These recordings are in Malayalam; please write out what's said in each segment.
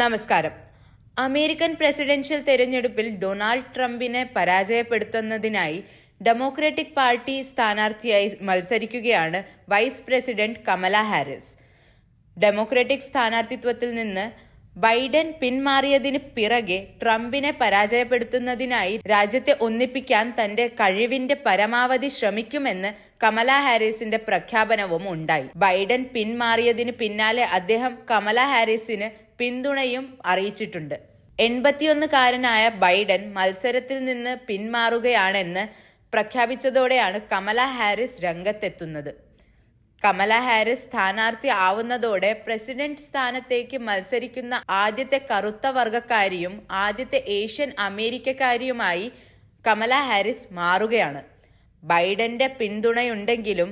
നമസ്കാരം. അമേരിക്കൻ പ്രസിഡൻഷ്യൽ തെരഞ്ഞെടുപ്പിൽ ഡൊണാൾഡ് ട്രംപിനെ പരാജയപ്പെടുത്തുന്നതിനായി ഡെമോക്രാറ്റിക് പാർട്ടി സ്ഥാനാർത്ഥിയായി മത്സരിക്കുകയാണ് vice president Kamala Harris. Democratic സ്ഥാനാർത്ഥിത്വത്തിൽ നിന്ന് ബൈഡൻ പിന്മാറിയതിന് പിറകെ ട്രംപിനെ പരാജയപ്പെടുത്തുന്നതിനായി രാജ്യത്തെ ഒന്നിപ്പിക്കാൻ തന്റെ കഴിവിന്റെ പരമാവധി ശ്രമിക്കുമെന്ന് കമല ഹാരിസിന്റെ പ്രഖ്യാപനവും ഉണ്ടായി. ബൈഡൻ പിന്മാറിയതിന് പിന്നാലെ അദ്ദേഹം കമല ഹാരിസിന് പിന്തുണയും അറിയിച്ചിട്ടുണ്ട്. എൺപത്തിയൊന്നുകാരനായ ബൈഡൻ മത്സരത്തിൽ നിന്ന് പിന്മാറുകയാണെന്ന് പ്രഖ്യാപിച്ചതോടെയാണ് കമല ഹാരിസ് രംഗത്തെത്തുന്നത്. കമല ഹാരിസ് സ്ഥാനാർത്ഥി ആവുന്നതോടെ പ്രസിഡന്റ് സ്ഥാനത്തേക്ക് മത്സരിക്കുന്ന ആദ്യത്തെ കറുത്ത വർഗക്കാരിയും ആദ്യത്തെ ഏഷ്യൻ അമേരിക്കക്കാരിയുമായി കമല ഹാരിസ് മാറുകയാണ്. ബൈഡന്റെ പിന്തുണയുണ്ടെങ്കിലും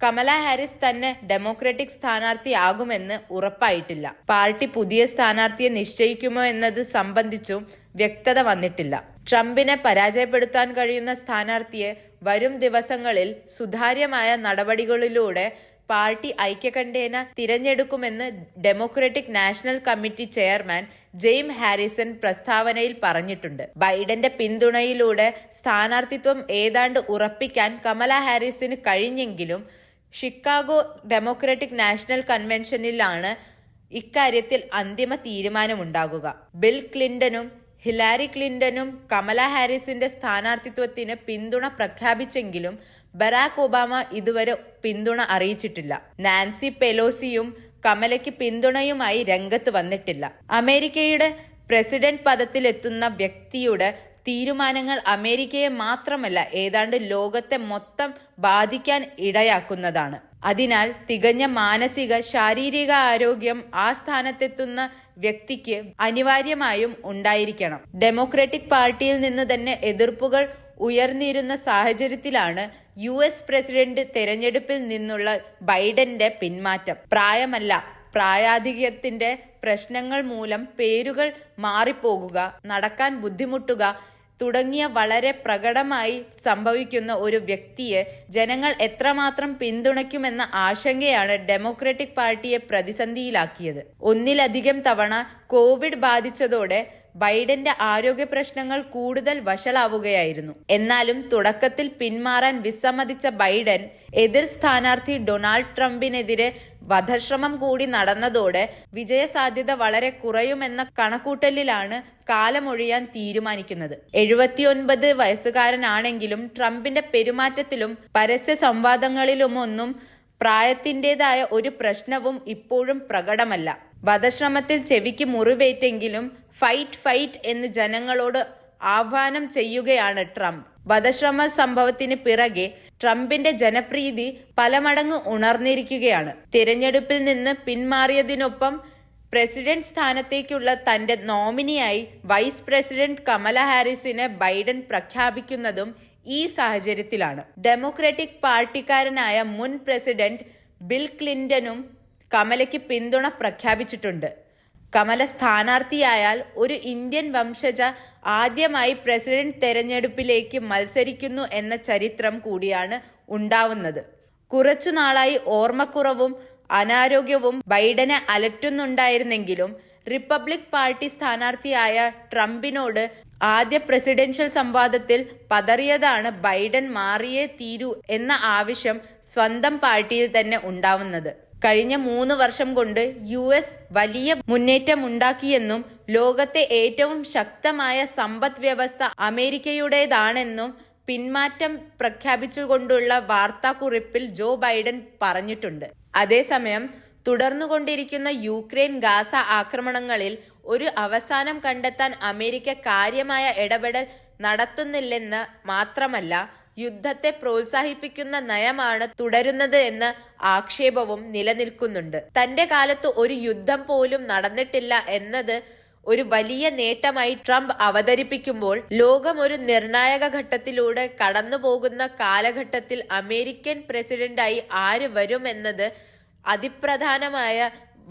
കമല ഹാരിസ് തന്നെ ഡെമോക്രാറ്റിക് സ്ഥാനാർത്ഥിയാകുമെന്ന് ഉറപ്പായിട്ടില്ല. പാർട്ടി പുതിയ സ്ഥാനാർത്ഥിയെ നിശ്ചയിക്കുമോ എന്നത് സംബന്ധിച്ചും വ്യക്തത വന്നിട്ടില്ല. ട്രംപിനെ പരാജയപ്പെടുത്താൻ കഴിയുന്ന സ്ഥാനാർത്ഥിയെ വരും ദിവസങ്ങളിൽ സുതാര്യമായ നടപടികളിലൂടെ പാർട്ടി ഐക്യകണ്ഠേന തിരഞ്ഞെടുക്കുമെന്ന് democratic national committee chairman Jaime Harrison പ്രസ്താവനയിൽ പറഞ്ഞിട്ടുണ്ട്. ബൈഡന്റെ പിന്തുണയിലൂടെ സ്ഥാനാർത്ഥിത്വം ഏതാണ്ട് ഉറപ്പിക്കാൻ കമല ഹാരിസിന് കഴിഞ്ഞെങ്കിലും ഷിക്കാഗോ ഡെമോക്രാറ്റിക് നാഷണൽ കൺവെൻഷനിലാണ് ഇക്കാര്യത്തിൽ അന്തിമ തീരുമാനമുണ്ടാകുക. ബിൽ ക്ലിന്റനും ഹിലാരി ക്ലിന്റനും കമല ഹാരിസിന്റെ സ്ഥാനാർത്ഥിത്വത്തിന് പിന്തുണ പ്രഖ്യാപിച്ചെങ്കിലും ബറാക് ഒബാമ ഇതുവരെ പിന്തുണ അറിയിച്ചിട്ടില്ല. നാൻസി പെലോസിയും കമലയ്ക്ക് പിന്തുണയുമായി രംഗത്ത് വന്നിട്ടില്ല. അമേരിക്കയുടെ പ്രസിഡന്റ് പദത്തിലെത്തുന്ന വ്യക്തിയുടെ തീരുമാനങ്ങൾ അമേരിക്കയെ മാത്രമല്ല ഏതാണ്ട് ലോകത്തെ മൊത്തം ബാധിക്കാൻ ഇടയാക്കുന്നതാണ്. അതിനാൽ തികഞ്ഞ മാനസിക ശാരീരിക ആരോഗ്യം ആ സ്ഥാനത്തെത്തുന്ന വ്യക്തിക്ക് അനിവാര്യമായും ഉണ്ടായിരിക്കണം. ഡെമോക്രാറ്റിക് പാർട്ടിയിൽ നിന്ന് തന്നെ എതിർപ്പുകൾ ഉയർന്നിരുന്ന സാഹചര്യത്തിലാണ് യു എസ് പ്രസിഡന്റ് തെരഞ്ഞെടുപ്പിൽ നിന്നുള്ള ബൈഡന്റെ പിന്മാറ്റം. പ്രായമല്ല പ്രായാധിക്യത്തിന്റെ പ്രശ്നങ്ങൾ മൂലം പേരുകൾ മാറിപ്പോകുക നടക്കാൻ ബുദ്ധിമുട്ടുക തുടങ്ങിയ വളരെ പ്രകടമായി സംഭവിക്കുന്ന ഒരു വ്യക്തിയെ ജനങ്ങൾ എത്രമാത്രം പിന്തുണയ്ക്കുമെന്ന ആശങ്കയാണ് ഡെമോക്രാറ്റിക് പാർട്ടിയെ പ്രതിസന്ധിയിലാക്കിയത്. ഒന്നിലധികം തവണ കോവിഡ് ബാധിച്ചതോടെ ബൈഡന്റെ ആരോഗ്യ പ്രശ്നങ്ങൾ കൂടുതൽ വഷളാവുകയായിരുന്നു. എന്നാലും തുടക്കത്തിൽ പിന്മാറാൻ വിസമ്മതിച്ച ബൈഡൻ എതിർ സ്ഥാനാർത്ഥി ഡൊണാൾഡ് ട്രംപിനെതിരെ വധശ്രമം കൂടി നടന്നതോടെ വിജയസാധ്യത വളരെ കുറയുമെന്ന കണക്കൂട്ടലിലാണ് കാലമൊഴിയാൻ തീരുമാനിക്കുന്നത്. എഴുപത്തിയൊൻപത് വയസ്സുകാരനാണെങ്കിലും ട്രംപിന്റെ പെരുമാറ്റത്തിലും പരസ്യ സംവാദങ്ങളിലുമൊന്നും പ്രായത്തിന്റെതായ ഒരു പ്രശ്നവും ഇപ്പോഴും പ്രകടമല്ല. വധശ്രമത്തിൽ ചെവിക്ക് മുറിവേറ്റെങ്കിലും ഫൈറ്റ് ഫൈറ്റ് എന്ന് ജനങ്ങളോട് ആഹ്വാനം ചെയ്യുകയാണ് ട്രംപ്. വധശ്രമ സംഭവത്തിന് പിറകെ ട്രംപിന്റെ ജനപ്രീതി പലമടങ്ങ് ഉണർന്നിരിക്കുകയാണ്. തിരഞ്ഞെടുപ്പിൽ നിന്ന് പിന്മാറിയതിനൊപ്പം പ്രസിഡന്റ് സ്ഥാനത്തേക്കുള്ള തന്റെ നോമിനിയായി വൈസ് പ്രസിഡന്റ് കമല ഹാരിസിനെ ബൈഡൻ പ്രഖ്യാപിക്കുന്നതും ഈ സാഹചര്യത്തിലാണ്. ഡെമോക്രാറ്റിക് പാർട്ടിക്കാരനായ മുൻ പ്രസിഡന്റ് ബിൽ ക്ലിന്റണും കമലയ്ക്ക് പിന്തുണ പ്രഖ്യാപിച്ചിട്ടുണ്ട്. കമല സ്ഥാനാർത്ഥിയായാൽ ഒരു ഇന്ത്യൻ വംശജ ആദ്യമായി പ്രസിഡന്റ് തെരഞ്ഞെടുപ്പിലേക്ക് മത്സരിക്കുന്നു എന്ന ചരിത്രം കൂടിയാണ് ഉണ്ടാവുന്നത്. കുറച്ചുനാളായി ഓർമ്മക്കുറവും അനാരോഗ്യവും ബൈഡനെ അലട്ടുന്നുണ്ടായിരുന്നെങ്കിലും റിപ്പബ്ലിക് പാർട്ടി സ്ഥാനാർത്ഥിയായ ട്രംപിനോട് ആദ്യ പ്രസിഡൻഷ്യൽ സംവാദത്തിൽ പതറിയതാണ് ബൈഡൻ മാറിയേ തീരൂ എന്ന ആവശ്യം സ്വന്തം പാർട്ടിയിൽ തന്നെ ഉണ്ടാവുന്നത്. കഴിഞ്ഞ മൂന്ന് വർഷം കൊണ്ട് യു എസ് വലിയ മുന്നേറ്റമുണ്ടാക്കിയെന്നും ലോകത്തെ ഏറ്റവും ശക്തമായ സമ്പദ് വ്യവസ്ഥ അമേരിക്കയുടേതാണെന്നും പിന്മാറ്റം പ്രഖ്യാപിച്ചുകൊണ്ടുള്ള വാർത്താക്കുറിപ്പിൽ ജോ ബൈഡൻ പറഞ്ഞിട്ടുണ്ട്. അതേസമയം തുടർന്നുകൊണ്ടിരിക്കുന്ന യുക്രൈൻ ഗാസ ആക്രമണങ്ങളിൽ ഒരു അവസാനം കണ്ടെത്താൻ അമേരിക്ക കാര്യമായ ഇടപെടൽ നടത്തുന്നില്ലെന്ന് മാത്രമല്ല യുദ്ധത്തെ പ്രോത്സാഹിപ്പിക്കുന്ന നയമാണ് തുടരുന്നത് എന്ന് ആക്ഷേപവും നിലനിൽക്കുന്നുണ്ട്. തന്റെ കാലത്ത് ഒരു യുദ്ധം പോലും നടന്നിട്ടില്ല എന്നത് ഒരു വലിയ നേട്ടമായി ട്രംപ് അവതരിപ്പിക്കുമ്പോൾ ലോകം ഒരു നിർണായക ഘട്ടത്തിലൂടെ കടന്നുപോകുന്ന കാലഘട്ടത്തിൽ അമേരിക്കൻ പ്രസിഡന്റായി ആര് വരുമെന്നത് അതിപ്രധാനമായ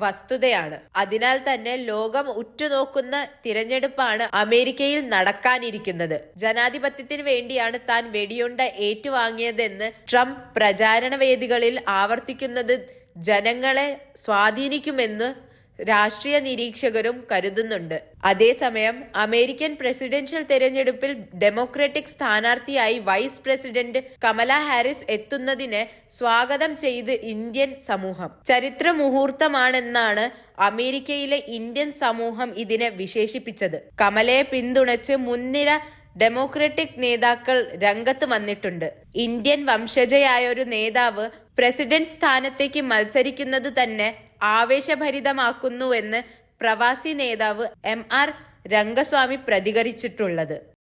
വസ്തുതയാണ്. അതിനാൽ തന്നെ ലോകം ഉറ്റുനോക്കുന്ന തിരഞ്ഞെടുപ്പാണ് അമേരിക്കയിൽ നടക്കാനിരിക്കുന്നത്. ജനാധിപത്യത്തിന് വേണ്ടിയാണ് താൻ വെടിയുണ്ട ഏറ്റുവാങ്ങിയതെന്ന് ട്രംപ് പ്രചാരണ വേദികളിൽ ആവർത്തിക്കുന്നത് ജനങ്ങളെ സ്വാധീനിക്കുമെന്ന് രാഷ്ട്രീയ നിരീക്ഷകരും കരുതുന്നുണ്ട്. അതേസമയം അമേരിക്കൻ പ്രസിഡൻഷ്യൽ തെരഞ്ഞെടുപ്പിൽ ഡെമോക്രാറ്റിക് സ്ഥാനാർത്ഥിയായി വൈസ് പ്രസിഡന്റ് കമല ഹാരിസ് എത്തുന്നതിനെ സ്വാഗതം ചെയ്ത് ഇന്ത്യൻ സമൂഹം. ചരിത്ര മുഹൂർത്തമാണെന്നാണ് അമേരിക്കയിലെ ഇന്ത്യൻ സമൂഹം ഇതിനെ വിശേഷിപ്പിച്ചത്. കമലയെ പിന്തുണച്ച് മുൻനിര ഡെമോക്രാറ്റിക് നേതാക്കൾ രംഗത്ത് വന്നിട്ടുണ്ട്. ഇന്ത്യൻ വംശജയായ ഒരു നേതാവ് പ്രസിഡന്റ് സ്ഥാനത്തേക്ക് മത്സരിക്കുന്നത് തന്നെ ആവേശഭരിതമാക്കുന്നുവെന്ന് പ്രവാസി നേതാവ് എം ആർ രംഗസ്വാമി പ്രതികരിച്ചിട്ടുള്ളത്.